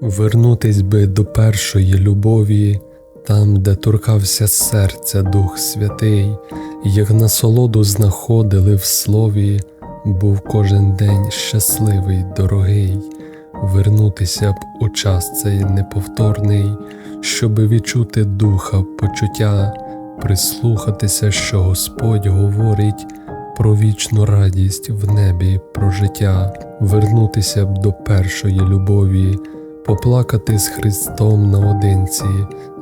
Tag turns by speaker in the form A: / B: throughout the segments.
A: Вернутись би до першої любові, там, де торкався серця Дух Святий, як насолоду знаходили в слові, був кожен день щасливий, дорогий, вернутися б у час цей неповторний, щоби відчути духа почуття, прислухатися, що Господь говорить про вічну радість в небі, про життя, вернутися б до першої любові, поплакати з Христом наодинці,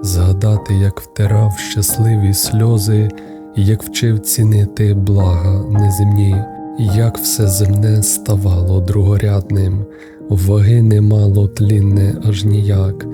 A: згадати, як втирав щасливі сльози, як вчив цінити блага неземні, як все земне ставало другорядним, ваги не мало тлінне аж ніяк,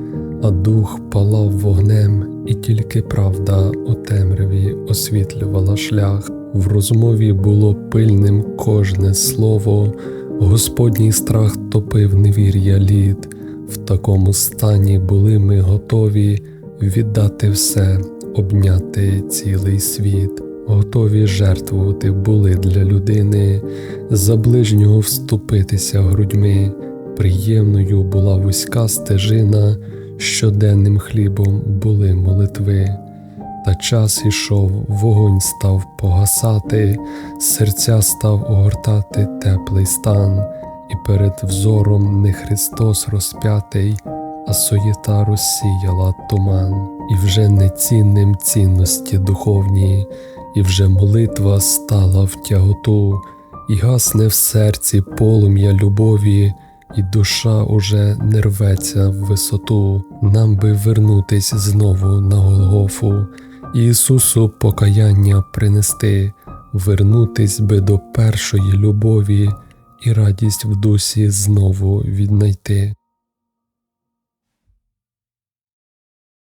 A: а дух палав вогнем, і тільки правда у темряві освітлювала шлях. В розмові було пильним кожне слово, Господній страх топив невір'я лід. В такому стані були ми готові віддати все, обняти цілий світ, готові жертвувати були для людини, за ближнього вступитися грудьми. Приємною була вузька стежина, щоденним хлібом були молитви. Та час ішов, вогонь став погасати, серця став огортати теплий стан, перед взором не Христос розп'ятий, а суєта розсіяла туман, і вже нецінним цінності духовні, і вже молитва стала в тяготу, і гасне в серці полум'я любові, і душа уже не рветься в висоту, нам би вернутись знову на Голгофу. Ісусу покаяння принести, вернутись би до першої любові і радість в дусі знову віднайти.